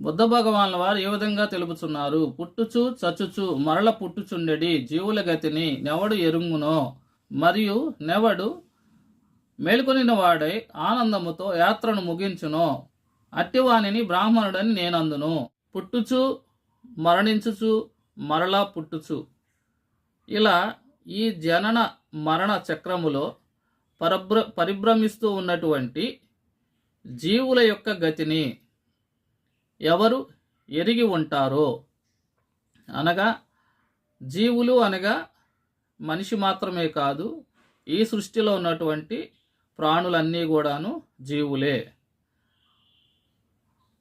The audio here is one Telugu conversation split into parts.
బుద్ధ భగవాన్ల వారు ఏ విధంగా తెలుపుతున్నారు? పుట్టుచు చచ్చుచు మరల పుట్టుచుండెడి జీవుల గతిని నెవడు ఎరుంగునో? మరియు నెవడు మేల్కొనిన వాడై ఆనందముతో యాత్రను ముగించునో? అట్టివానిని బ్రాహ్మణుడని నేనందును. పుట్టుచు మరణించుచు మరలా పుట్టుచు. ఇలా ఈ జనన మరణ చక్రములో పరభ్ర పరిభ్రమిస్తూ ఉన్నటువంటి జీవుల యొక్క గతిని ఎవరు ఎరిగి ఉంటారో. అనగా జీవులు అనగా మనిషి మాత్రమే కాదు ఈ సృష్టిలో ఉన్నటువంటి ప్రాణులన్నీ కూడాను జీవులే.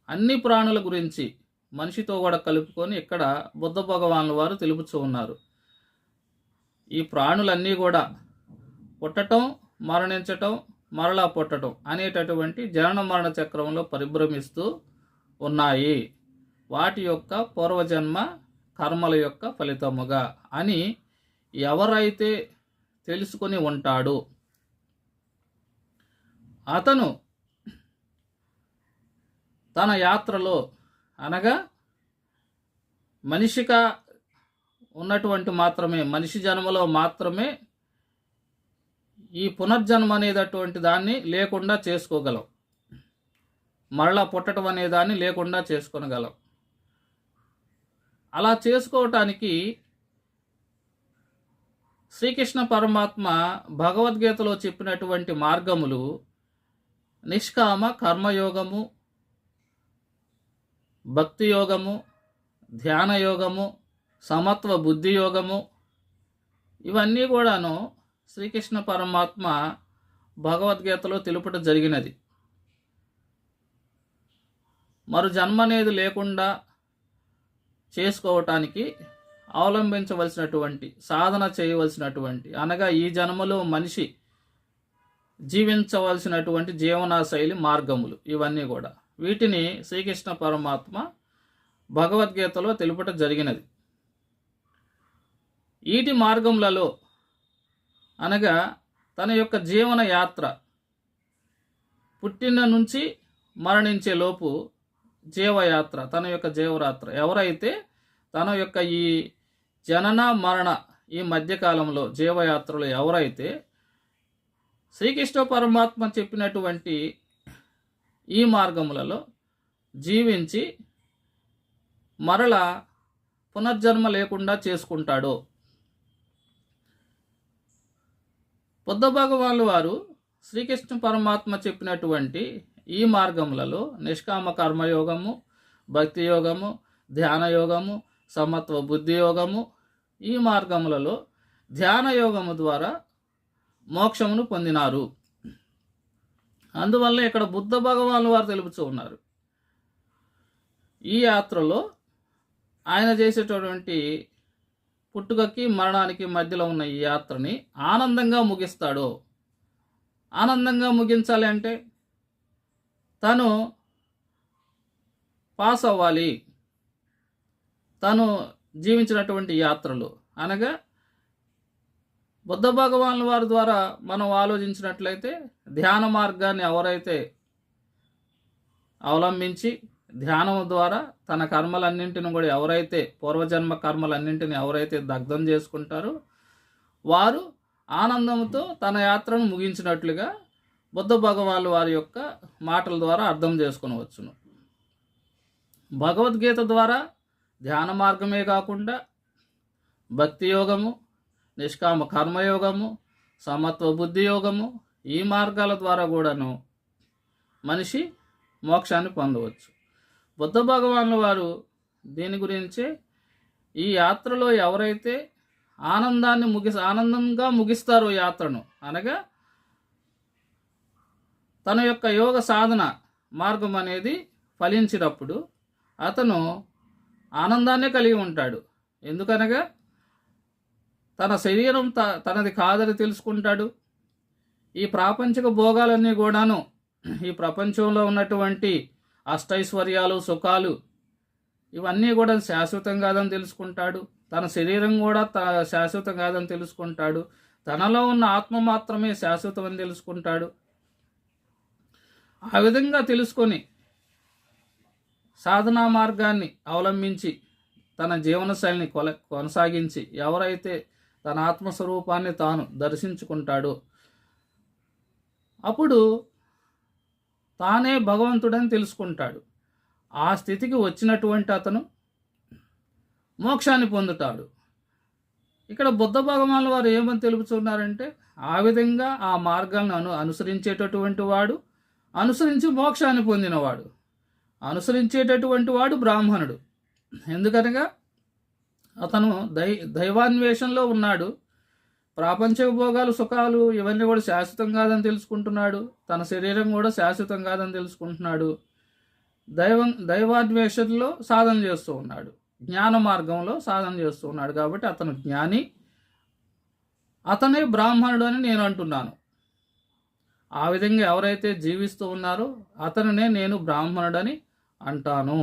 అన్ని ప్రాణుల గురించి మనిషితో కూడా కలుపుకొని ఇక్కడ బుద్ధ భగవాన్ల వారు తెలుపుతూ ఉన్నారు. ఈ ప్రాణులన్నీ కూడా పుట్టటం మరణించటం మరలా పుట్టటం అనేటటువంటి జనన మరణ చక్రంలో పరిభ్రమిస్తూ ఉన్నాయి. వాటి యొక్క పూర్వజన్మ కర్మల యొక్క ఫలితముగా అని ఎవరైతే తెలుసుకొని ఉంటాడో అతను తన యాత్రలో అనగా మనిషిగా ఉన్నటువంటి మాత్రమే మనిషి జన్మలో మాత్రమే ఈ పునర్జన్మ అనేటటువంటి దాన్ని లేకుండా చేసుకోగలం. మరలా పుట్టడం అనే దాన్ని లేకుండా చేసుకొనగలం. అలా చేసుకోవటానికి శ్రీకృష్ణ పరమాత్మ భగవద్గీతలో చెప్పినటువంటి మార్గములు నిష్కామ కర్మయోగము భక్తి యోగము ధ్యాన యోగము సమత్వ బుద్ధి యోగము ఇవన్నీ కూడాను శ్రీకృష్ణ పరమాత్మ భగవద్గీతలో తెలుపట జరిగినది. మరు జన్మ అనేది లేకుండా చేసుకోవటానికి అవలంబించవలసినటువంటి సాధన చేయవలసినటువంటి అనగా ఈ జన్మలో మనిషి జీవించవలసినటువంటి జీవనశైలి మార్గములు ఇవన్నీ కూడా. వీటిని శ్రీకృష్ణ పరమాత్మ భగవద్గీతలో తెలుపట జరిగినది. ఈటి మార్గములలో అనగా తన యొక్క జీవన యాత్ర పుట్టిన నుంచి మరణించే లోపు జీవయాత్ర తన యొక్క జీవరాత్ర. ఎవరైతే తన యొక్క ఈ జనన మరణ ఈ మధ్యకాలంలో జీవయాత్రలో ఎవరైతే శ్రీకృష్ణ పరమాత్మ చెప్పినటువంటి ఈ మార్గములలో జీవించి మరల పునర్జన్మ లేకుండా చేసుకుంటాడు. బుద్ధ భగవాన్లు వారు శ్రీకృష్ణ పరమాత్మ చెప్పినటువంటి ఈ మార్గములలో నిష్కామ కర్మయోగము భక్తి యోగము ధ్యాన యోగము సమత్వ బుద్ధి యోగము ఈ మార్గములలో ధ్యాన యోగము ద్వారా మోక్షమును పొందినారు. అందువల్ల ఇక్కడ బుద్ధ భగవాను వారు తెలుపుతూ ఉన్నారు. ఈ యాత్రలో ఆయన చేసేటటువంటి పుట్టుకకి మరణానికి మధ్యలో ఉన్న ఈ యాత్రని ఆనందంగా ముగిస్తాడు. ఆనందంగా ముగించాలి అంటే తను పాస్ అవ్వాలి. తను జీవించినటువంటి యాత్రలు. అనగా బుద్ధ భగవాన్ల వారి ద్వారా మనం ఆలోచించినట్లయితే ధ్యాన మార్గాన్ని ఎవరైతే అవలంబించి ధ్యానం ద్వారా తన కర్మలన్నింటిని కూడా ఎవరైతే పూర్వజన్మ కర్మలన్నింటిని ఎవరైతే దగ్ధం చేసుకుంటారో వారు ఆనందంతో తన యాత్రను ముగించినట్లుగా బుద్ధ భగవాన్లు వారి యొక్క మాటల ద్వారా అర్థం చేసుకునవచ్చును. భగవద్గీత ద్వారా ధ్యాన మార్గమే కాకుండా భక్తి యోగము నిష్కామ కర్మయోగము సమత్వ బుద్ధి యోగము ఈ మార్గాల ద్వారా కూడాను మనిషి మోక్షాన్ని పొందవచ్చు. బుద్ధ భగవానుల వారు దీని గురించే ఈ యాత్రలో ఎవరైతే ఆనందాన్ని ముగి ఆనందంగా ముగిస్తారో యాత్రను అనగా తన యొక్క యోగ సాధన మార్గం అనేది ఫలించినప్పుడు అతను ఆనందాన్నే కలిగి ఉంటాడు. ఎందుకనగా తన శరీరం త తనది కాదని తెలుసుకుంటాడు. ఈ ప్రాపంచిక భోగాలన్నీ కూడాను ఈ ప్రపంచంలో ఉన్నటువంటి అష్టైశ్వర్యాలు సుఖాలు ఇవన్నీ కూడా శాశ్వతం కాదని తెలుసుకుంటాడు. తన శరీరం కూడా త శాశ్వతం కాదని తెలుసుకుంటాడు. తనలో ఉన్న ఆత్మ మాత్రమే శాశ్వతం అని తెలుసుకుంటాడు. ఆ విధంగా తెలుసుకొని సాధనా మార్గాన్ని అవలంబించి తన జీవనశైలిని కొల కొనసాగించి ఎవరైతే తన ఆత్మస్వరూపాన్ని తాను దర్శించుకుంటాడో అప్పుడు తానే భగవంతుడని తెలుసుకుంటాడు. ఆ స్థితికి వచ్చినటువంటి అతను మోక్షాన్ని పొందుతాడు. ఇక్కడ బుద్ధ భగవాన్ వారు ఏమని తెలుపుతున్నారంటే ఆ విధంగా ఆ మార్గాలను అను అనుసరించేటటువంటి వాడు అనుసరించి మోక్షాన్ని పొందినవాడు. అనుసరించేటటువంటి వాడు బ్రాహ్మణుడు. ఎందుకనగా అతను దై దైవాన్వేషంలో ఉన్నాడు. ప్రాపంచిక భోగాలు సుఖాలు ఇవన్నీ కూడా శాశ్వతం కాదని తెలుసుకుంటున్నాడు. తన శరీరం కూడా శాశ్వతం కాదని తెలుసుకుంటున్నాడు. దైవం దైవాన్వేషణలో సాధన చేస్తూ ఉన్నాడు. జ్ఞాన మార్గంలో సాధన చేస్తూ ఉన్నాడు. కాబట్టి అతను జ్ఞాని అతనే బ్రాహ్మణుడు అని నేను అంటున్నాను. ఆ విధంగా ఎవరైతే జీవిస్తూ ఉన్నారో అతనినే నేను బ్రాహ్మణుడని అంటాను.